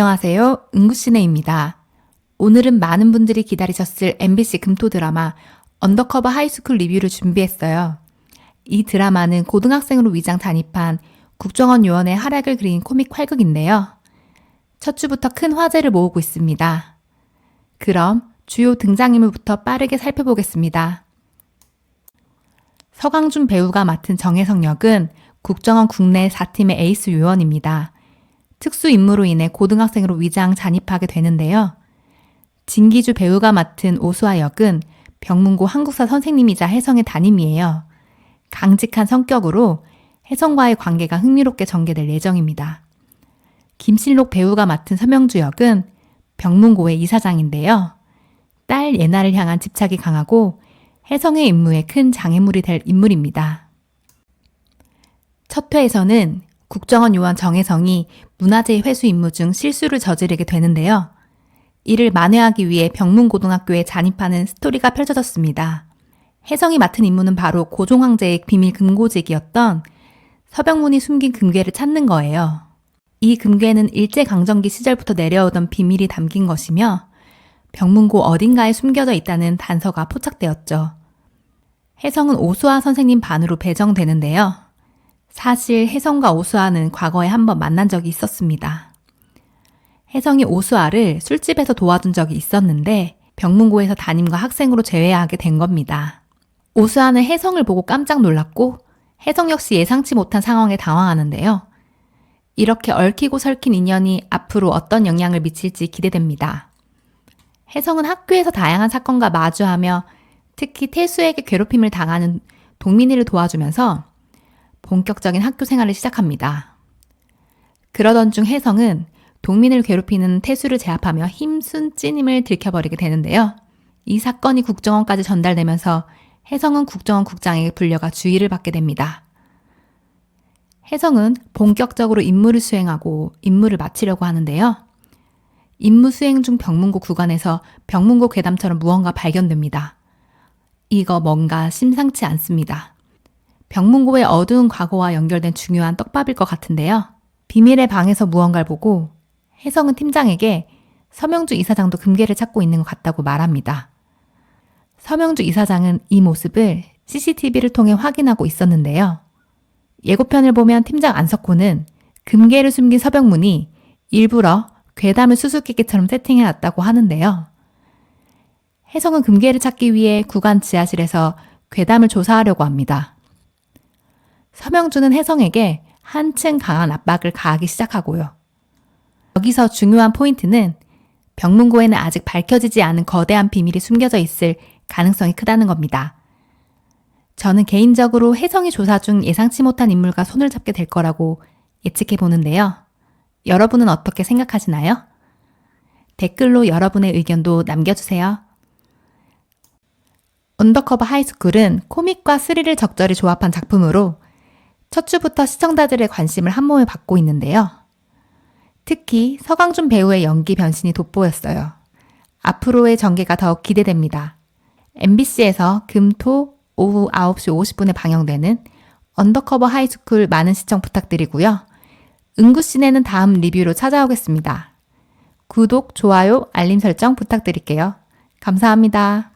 안녕하세요. 응구시네입니다. 오늘은 많은 분들이 기다리셨을 MBC 금토 드라마 언더커버 하이스쿨 리뷰를 준비했어요. 이 드라마는 고등학생으로 위장 잔입한 국정원 요원의 활약을 그린 코믹 활극인데요. 첫 주부터 큰 화제를 모으고 있습니다. 그럼 주요 등장인물부터 빠르게 살펴보겠습니다. 서강준 배우가 맡은 정혜성 역은 국정원 국내 4팀의 에이스 요원입니다. 특수 임무로 인해 고등학생으로 위장 잔입하게 되는데요. 진기주 배우가 맡은 오수아 역은 병문고 한국사 선생님이자 혜성의 담임이에요. 강직한 성격으로 혜성과의 관계가 흥미롭게 전개될 예정입니다. 김실록 배우가 맡은 서명주 역은 병문고의 이사장인데요. 딸 예나를 향한 집착이 강하고 혜성의 임무에 큰 장애물이 될 인물입니다. 첫 회에서는 국정원 요원 정혜성이 문화재 회수 임무 중 실수를 저지르게 되는데요. 이를 만회하기 위해 병문고등학교에 잔입하는 스토리가 펼쳐졌습니다. 혜성이 맡은 임무는 바로 고종 황제의 비밀 금고직이었던 서병문이 숨긴 금괴를 찾는 거예요. 이 금괴는 일제강점기 시절부터 내려오던 비밀이 담긴 것이며 병문고 어딘가에 숨겨져 있다는 단서가 포착되었죠. 혜성은 오수아 선생님 반으로 배정되는데요. 사실 혜성과 오수아는 과거에 한번 만난 적이 있었습니다. 혜성이 오수아를 술집에서 도와준 적이 있었는데 병문고에서 담임과 학생으로 제외하게 된 겁니다. 오수아는 혜성을 보고 깜짝 놀랐고 혜성 역시 예상치 못한 상황에 당황하는데요. 이렇게 얽히고 설킨 인연이 앞으로 어떤 영향을 미칠지 기대됩니다. 혜성은 학교에서 다양한 사건과 마주하며 특히 태수에게 괴롭힘을 당하는 동민이를 도와주면서 본격적인 학교 생활을 시작합니다. 그러던 중 혜성은 동민을 괴롭히는 태수를 제압하며 힘순 찐임을 들켜버리게 되는데요. 이 사건이 국정원까지 전달되면서 혜성은 국정원 국장에게 불려가 주의를 받게 됩니다. 혜성은 본격적으로 임무를 수행하고 임무를 마치려고 하는데요. 임무 수행 중 병문고 구간에서 병문고 괴담처럼 무언가 발견됩니다. 이거 뭔가 심상치 않습니다. 병문고의 어두운 과거와 연결된 중요한 떡밥일 것 같은데요. 비밀의 방에서 무언가를 보고 혜성은 팀장에게 서명주 이사장도 금괴를 찾고 있는 것 같다고 말합니다. 서명주 이사장은 이 모습을 CCTV를 통해 확인하고 있었는데요. 예고편을 보면 팀장 안석호는 금괴를 숨긴 서병문이 일부러 괴담을 수수께끼처럼 세팅해놨다고 하는데요. 혜성은 금괴를 찾기 위해 구간 지하실에서 괴담을 조사하려고 합니다. 서명주는 혜성에게 한층 강한 압박을 가하기 시작하고요. 여기서 중요한 포인트는 병문고에는 아직 밝혀지지 않은 거대한 비밀이 숨겨져 있을 가능성이 크다는 겁니다. 저는 개인적으로 혜성이 조사 중 예상치 못한 인물과 손을 잡게 될 거라고 예측해 보는데요. 여러분은 어떻게 생각하시나요? 댓글로 여러분의 의견도 남겨주세요. 언더커버 하이스쿨은 코믹과 스릴을 적절히 조합한 작품으로 첫 주부터 시청자들의 관심을 한몸에 받고 있는데요. 특히 서강준 배우의 연기 변신이 돋보였어요. 앞으로의 전개가 더욱 기대됩니다. MBC에서 금, 토, 오후 9시 50분에 방영되는 언더커버 하이스쿨 많은 시청 부탁드리고요. 응구씬에는 다음 리뷰로 찾아오겠습니다. 구독, 좋아요, 알림 설정 부탁드릴게요. 감사합니다.